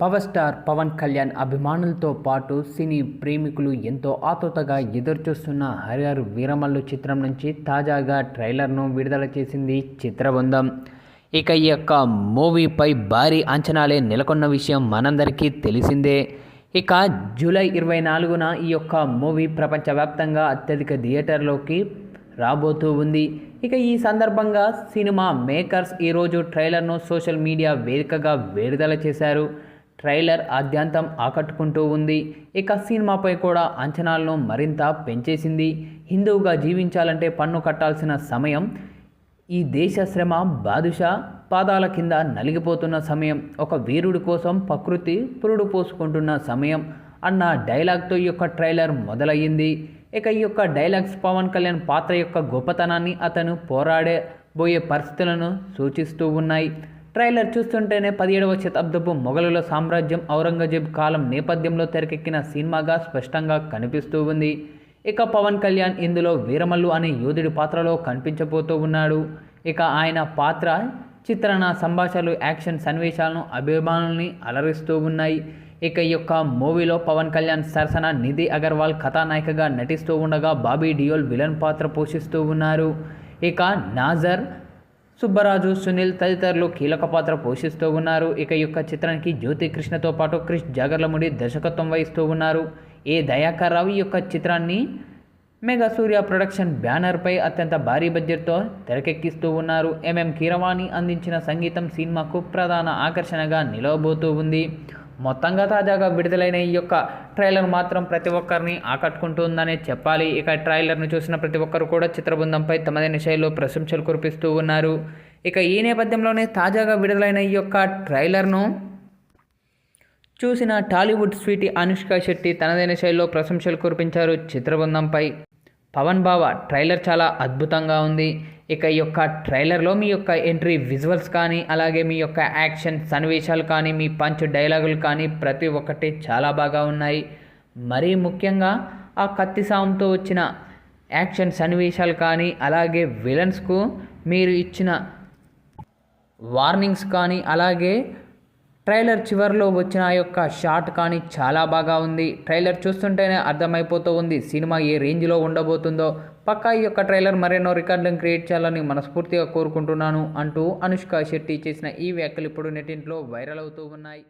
Power star Pawan Kalyan అభిమానులతో పాటు సినీ ప్రేమికులు ఎంతో ఆతృతగా ఎదురుచూస్తున్న హరిహర్ వీరమల్లు చిత్రం నుంచి తాజాగా ట్రైలర్ను విడుదల చేసింది చిత్రబృందం. ఇక ఈ యొక్క మూవీపై భారీ అంచనాలే నెలకొన్న విషయం మనందరికీ తెలిసిందే. ఇక జూలై ఇరవై నాలుగున ఈ యొక్క మూవీ ప్రపంచవ్యాప్తంగా అత్యధిక థియేటర్లోకి రాబోతూ ఉంది. ఇక ఈ సందర్భంగా సినిమా మేకర్స్ ఈరోజు ట్రైలర్ను సోషల్ మీడియా వేదికగా విడుదల చేశారు. ట్రైలర్ ఆద్యాంతం ఆకట్టుకుంటూ ఉంది. ఇక సినిమాపై కూడా అంచనాలను మరింత పెంచేసింది. హిందువుగా జీవించాలంటే పన్ను కట్టాల్సిన సమయం ఈ దేశ శ్రమ బాదుషా పాదాల కింద నలిగిపోతున్న సమయం ఒక వీరుడి కోసం ప్రకృతి పురుడు పోసుకుంటున్న సమయం అన్న డైలాగ్తో ఈ యొక్క ట్రైలర్ మొదలయ్యింది. ఇక ఈ యొక్క డైలాగ్స్ పవన్ కళ్యాణ్ పాత్ర యొక్క గొప్పతనాన్ని అతను పోరాడే పోయే పరిస్థితులను సూచిస్తూ ఉన్నాయి. ట్రైలర్ చూస్తుంటేనే పదిహేడవ శతాబ్దపు మొఘలుల సామ్రాజ్యం ఔరంగజేబ్ కాలం నేపథ్యంలో తెరకెక్కిన సినిమాగా స్పష్టంగా కనిపిస్తూ ఉంది. ఇక పవన్ కళ్యాణ్ ఇందులో వీరమల్లు అనే యోధుడి పాత్రలో కనిపించబోతూ ఉన్నాడు. ఇక ఆయన పాత్ర చిత్రణ సంభాషణలు యాక్షన్ సన్నివేశాలను అభిమానుల్ని అలరిస్తూ ఉన్నాయి. ఇక ఈ యొక్క మూవీలో పవన్ కళ్యాణ్ సరసన నిధి అగర్వాల్ కథానాయికగా నటిస్తూ ఉండగా బాబీ డియోల్ విలన్ పాత్ర పోషిస్తూ ఉన్నారు. ఇక నాజర్ సుబ్బరాజు సునీల్ తదితరులు కీలక పాత్ర పోషిస్తూ ఉన్నారు. ఇక యొక్క చిత్రానికి జ్యోతి కృష్ణతో పాటు క్రిష్ జాగర్లముడి దర్శకత్వం వహిస్తూ ఉన్నారు. ఏ దయాకర్ రావు యొక్క చిత్రాన్ని మెగా సూర్య ప్రొడక్షన్ బ్యానర్పై అత్యంత భారీ బడ్జెట్తో తెరకెక్కిస్తూ ఉన్నారు. ఎంఎం కీరవాణి అందించిన సంగీతం సినిమాకు ప్రధాన ఆకర్షణగా నిలవబోతూ ఉంది. మొత్తంగా తాజాగా విడుదలైన ఈ యొక్క ట్రైలర్ మాత్రం ప్రతి ఒక్కరిని ఆకట్టుకుంటుందనే చెప్పాలి. ఇక ట్రైలర్ను చూసిన ప్రతి ఒక్కరు కూడా చిత్రబృందంపై తమదైన శైలిలో ప్రశంసలు కురిపిస్తూ ఉన్నారు. ఇక ఈ నేపథ్యంలోనే తాజాగా విడుదలైన ఈ యొక్క ట్రైలర్ను చూసిన టాలీవుడ్ స్వీటీ అనుష్క శెట్టి తనదైన శైలిలో ప్రశంసలు కురిపించారు చిత్రబృందంపై. పవన్ బావ ట్రైలర్ చాలా అద్భుతంగా ఉంది. ఇక ఈ యొక్క ట్రైలర్లో మీ యొక్క ఎంట్రీ విజువల్స్ కానీ అలాగే మీ యొక్క యాక్షన్ సన్నివేశాలు కానీ మీ పంచ్ డైలాగులు కానీ ప్రతి ఒక్కటి చాలా బాగా ఉన్నాయి. మరీ ముఖ్యంగా ఆ కత్తి సాంతో వచ్చిన యాక్షన్ సన్నివేశాలు కానీ అలాగే విలన్స్కు మీరు ఇచ్చిన వార్నింగ్స్ కానీ అలాగే ట్రైలర్ చివరిలో వచ్చిన ఆ యొక్క షాట్ కానీ చాలా బాగా ఉంది. ట్రైలర్ చూస్తుంటేనే అర్థమైపోతూ ఉంది. సినిమా ఏ రేంజ్లో ఉండబోతుందో. పక్కా ఈ యొక్క ట్రైలర్ మరెన్నో రికార్డులను క్రియేట్ చేయాలని మనస్ఫూర్తిగా కోరుకుంటున్నాను అంటూ అనుష్క శెట్టి చేసిన ఈ వ్యాఖ్యలు ఇప్పుడు నెటింట్లో వైరల్ అవుతూ ఉన్నాయి.